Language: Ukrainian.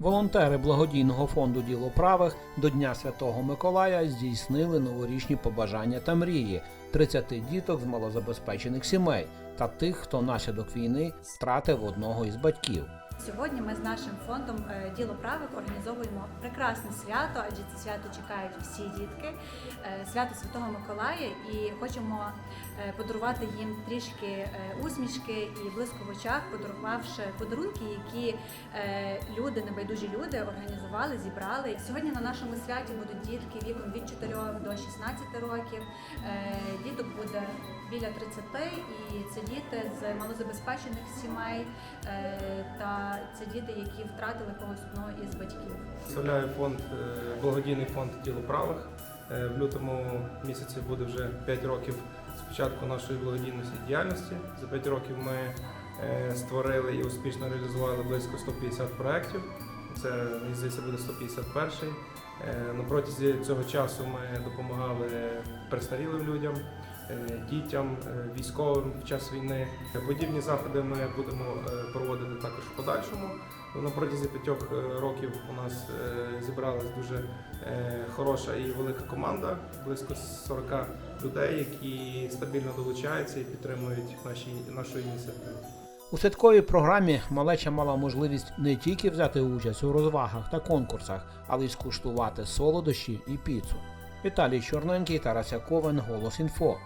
Волонтери благодійного фонду Діло правих до Дня Святого Миколая здійснили новорічні побажання та мрії 30 діток з малозабезпечених сімей та тих, хто внаслідок війни втратив одного із батьків. Сьогодні ми з нашим фондом е, Діло правих організовуємо прекрасне свято, адже це свято чекають всі дітки, е, свято Святого Миколая, і хочемо е, подарувати їм трішки усмішки і блиску в очах, подарувавши подарунки, які люди, небайдужі люди, організували, зібрали. Сьогодні на нашому святі будуть дітки віком від 4 до 16 років. Діток буде біля 30, і це діти з малозабезпечених сімей е, та це діти, які втратили когось одного із батьків. Представляю фонд, е, благодійний фонд Діло правих. Е, В лютому місяці буде вже 5 років з початку нашої благодійної діяльності. За 5 років ми створили і успішно реалізували близько 150 проєктів. Це здається буде 151-й. Е, На протязі цього часу ми допомагали престарілим людям, дітям, е, військовим в час війни. Подібні заходи ми будемо е, проводити також в подальшому. На протязі п'ятьох е, років у нас е, зібралась дуже е, хороша і велика команда, близько 40 людей, які стабільно долучаються і підтримують наші, нашу ініціативу. У святковій програмі малеча мала можливість не тільки взяти участь у розвагах та конкурсах, але й скуштувати солодощі і піцу. Віталій Чорненький, Тарас Яковин, Голос Інфо.